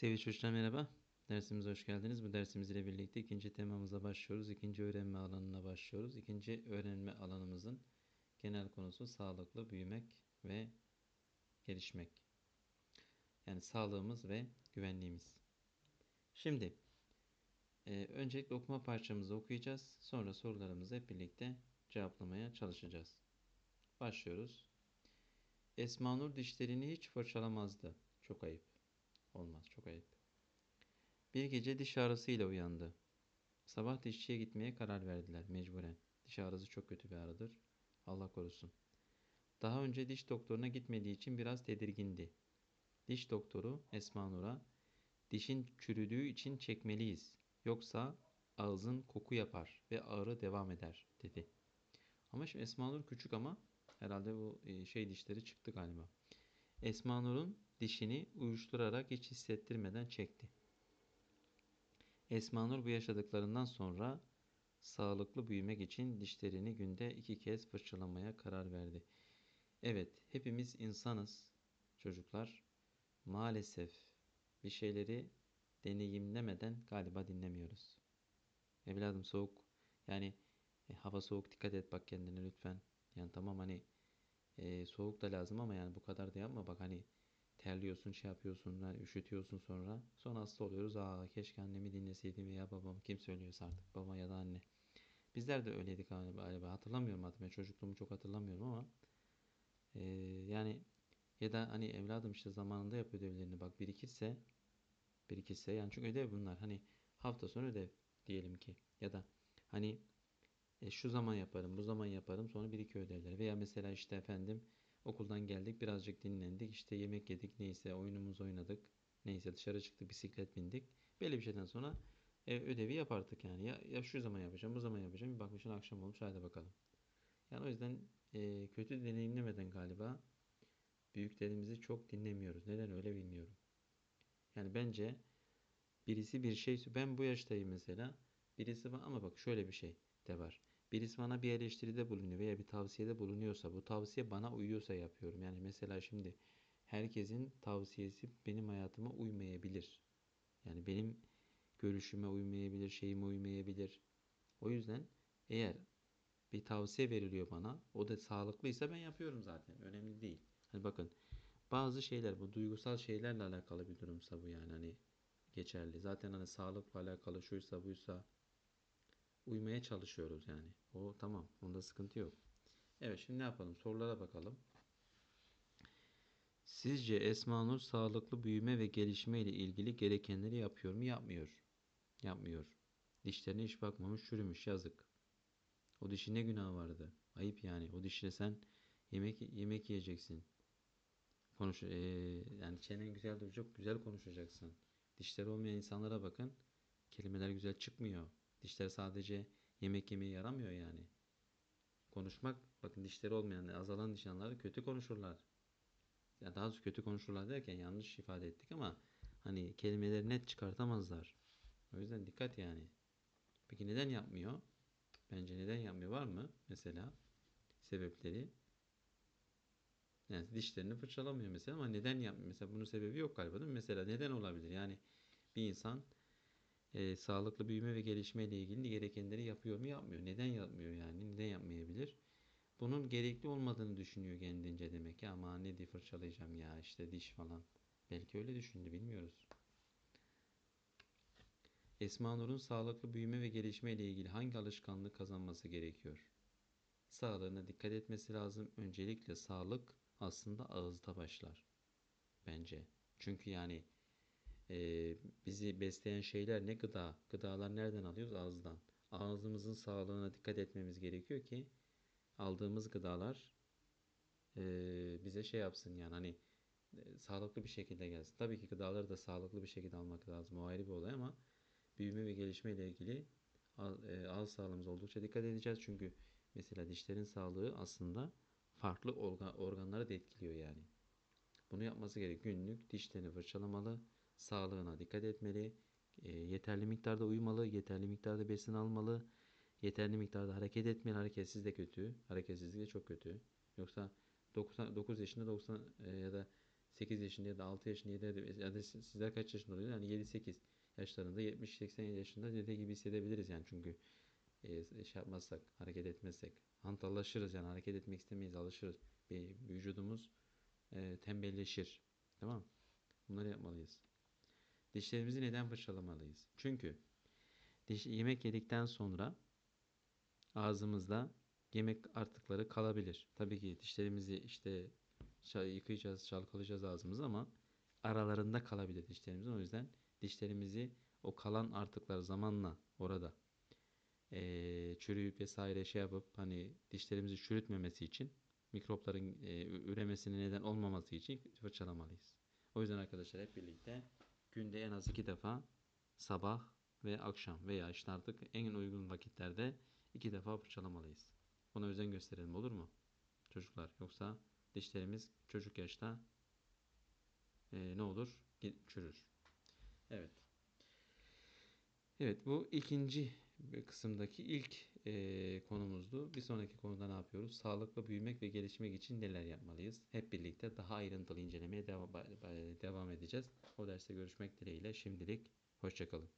Sevgili çocuklar merhaba. Dersimize hoş geldiniz. Bu dersimizle ile birlikte ikinci temamıza başlıyoruz. İkinci öğrenme alanına başlıyoruz. İkinci öğrenme alanımızın genel konusu sağlıklı büyümek ve gelişmek. Yani sağlığımız ve güvenliğimiz. Şimdi e, öncelikle okuma parçamızı okuyacağız. Sonra sorularımızı hep birlikte cevaplamaya çalışacağız. Başlıyoruz. Esma Nur dişlerini hiç fırçalamazdı. Çok ayıp. Olmaz, çok ayıp. Bir gece diş ağrısıyla uyandı. Sabah dişçiye gitmeye karar verdiler mecburen. Diş ağrısı çok kötü bir ağrıdır. Allah korusun. Daha önce diş doktoruna gitmediği için biraz tedirgindi. Diş doktoru Esma Nur'a dişin çürüdüğü için çekmeliyiz. Yoksa ağzın koku yapar ve ağrı devam eder dedi. Ama şimdi Esma Nur küçük ama herhalde bu e, şey dişleri çıktı galiba. Esma Nur'un dişini uyuşturarak hiç hissettirmeden çekti. Esma Nur bu yaşadıklarından sonra sağlıklı büyümek için dişlerini günde iki kez fırçalamaya karar verdi. Evet, hepimiz insanız çocuklar. Maalesef bir şeyleri deneyimlemeden galiba dinlemiyoruz. Evladım soğuk. Yani e, hava soğuk dikkat et bak kendine lütfen. Yani tamam hani e, soğuk da lazım ama yani bu kadar da yapma bak hani terliyorsun şey yapıyorsun üşütüyorsun sonra. Sonra hasta oluyoruz. Aa keşke annemi dinleseydim veya babam kim söylüyorsa artık baba ya da anne. Bizler de öyleydik galiba. Hatırlamıyorum artık. Ben çocukluğumu çok hatırlamıyorum ama e, yani ya da hani evladım işte zamanında yap ödevlerini bak birikirse birikirse yani çünkü ödev bunlar. Hani hafta sonu ödev diyelim ki ya da hani e, şu zaman yaparım, bu zaman yaparım sonra bir iki ödevler veya mesela işte efendim Okuldan geldik birazcık dinlendik işte yemek yedik neyse oyunumuzu oynadık. Neyse dışarı çıktık bisiklet bindik. Böyle bir şeyden sonra e, ödevi yapardık yani. Ya, ya şu zaman yapacağım bu zaman yapacağım. Bir bakmışsın akşam olmuş hadi bakalım. Yani o yüzden e, kötü deneyimlemeden galiba büyüklerimizi çok dinlemiyoruz. Neden öyle bilmiyorum. Yani bence birisi bir şey ben bu yaştayım mesela birisi ama bak şöyle bir şey de var. Birisi bana bir eleştiride bulunuyor veya bir tavsiyede bulunuyorsa, bu tavsiye bana uyuyorsa yapıyorum. Yani mesela şimdi herkesin tavsiyesi benim hayatıma uymayabilir. Yani benim görüşüme uymayabilir, şeyime uymayabilir. O yüzden eğer bir tavsiye veriliyor bana, o da sağlıklıysa ben yapıyorum zaten. Önemli değil. Hani bakın bazı şeyler bu duygusal şeylerle alakalı bir durumsa bu yani hani geçerli. Zaten hani sağlıkla alakalı şuysa buysa uymaya çalışıyoruz yani. O tamam. Onda sıkıntı yok. Evet şimdi ne yapalım? Sorulara bakalım. Sizce Esma Nur sağlıklı büyüme ve gelişme ile ilgili gerekenleri yapıyor mu? Yapmıyor. Yapmıyor. Dişlerine hiç bakmamış, çürümüş, yazık. O dişi ne günah vardı? Ayıp yani. O dişle sen yemek yemek yiyeceksin. Konuş, ee, yani çenen güzel duracak, güzel konuşacaksın. Dişleri olmayan insanlara bakın. Kelimeler güzel çıkmıyor. Dişler sadece yemek yemeye yaramıyor yani. Konuşmak, bakın dişleri olmayan, azalan dişanlar kötü konuşurlar. Ya daha doğrusu kötü konuşurlar derken yanlış ifade ettik ama hani kelimeleri net çıkartamazlar. O yüzden dikkat yani. Peki neden yapmıyor? Bence neden yapmıyor var mı? Mesela sebepleri. Yani dişlerini fırçalamıyor mesela ama neden yapmıyor? Mesela bunun sebebi yok galiba değil mi? Mesela neden olabilir? Yani bir insan e, sağlıklı büyüme ve gelişme ile ilgili gerekenleri yapıyor mu yapmıyor. Neden yapmıyor yani? Neden yapmayabilir? Bunun gerekli olmadığını düşünüyor kendince demek ya ama ne diye fırçalayacağım ya işte diş falan. Belki öyle düşündü bilmiyoruz. Esma Nur'un sağlıklı büyüme ve gelişme ile ilgili hangi alışkanlık kazanması gerekiyor? Sağlığına dikkat etmesi lazım. Öncelikle sağlık aslında ağızda başlar. Bence. Çünkü yani e, bizi besleyen şeyler ne gıda? Gıdalar nereden alıyoruz? Ağızdan. Ağzımızın sağlığına dikkat etmemiz gerekiyor ki aldığımız gıdalar e, bize şey yapsın yani hani e, sağlıklı bir şekilde gelsin. Tabii ki gıdaları da sağlıklı bir şekilde almak lazım. O ayrı bir olay ama büyüme ve gelişme ile ilgili e, ağız sağlığımız oldukça dikkat edeceğiz. Çünkü mesela dişlerin sağlığı aslında farklı organları da etkiliyor yani. Bunu yapması gerek. Günlük dişlerini fırçalamalı sağlığına dikkat etmeli. E, yeterli miktarda uyumalı, yeterli miktarda besin almalı, yeterli miktarda hareket etmeli. Hareketsiz de kötü, hareketsizlik de çok kötü. Yoksa 9, 9 yaşında 90 e, ya da 8 yaşında ya da 6 yaşında ya da, ya da siz- sizler kaç yaşında oluyor? Yani 7-8 yaşlarında 70-80 yaşında dede gibi hissedebiliriz yani çünkü e, şey yapmazsak, hareket etmezsek. Hantallaşırız yani hareket etmek istemeyiz, alışırız. Bir, vücudumuz e, tembelleşir. Tamam? Bunları yapmalıyız. Dişlerimizi neden fırçalamalıyız? Çünkü diş, yemek yedikten sonra ağzımızda yemek artıkları kalabilir. Tabii ki dişlerimizi işte yıkayacağız, çalkalayacağız ağzımızı ama aralarında kalabilir dişlerimizin. O yüzden dişlerimizi o kalan artıklar zamanla orada eee, çürüyüp vesaire şey yapıp hani dişlerimizi çürütmemesi için mikropların ü- üremesine neden olmaması için fırçalamalıyız. O yüzden arkadaşlar hep birlikte günde en az iki defa sabah ve akşam veya işte artık en uygun vakitlerde iki defa fırçalamalıyız. Buna özen gösterelim olur mu? Çocuklar yoksa dişlerimiz çocuk yaşta eee, ne olur? Çürür. Evet. Evet bu ikinci kısımdaki ilk eee, konumuzdu. Bir sonraki konuda ne yapıyoruz? Sağlıklı büyümek ve gelişmek için neler yapmalıyız? Hep birlikte daha ayrıntılı incelemeye devam, devam edeceğiz. O derste görüşmek dileğiyle şimdilik hoşçakalın.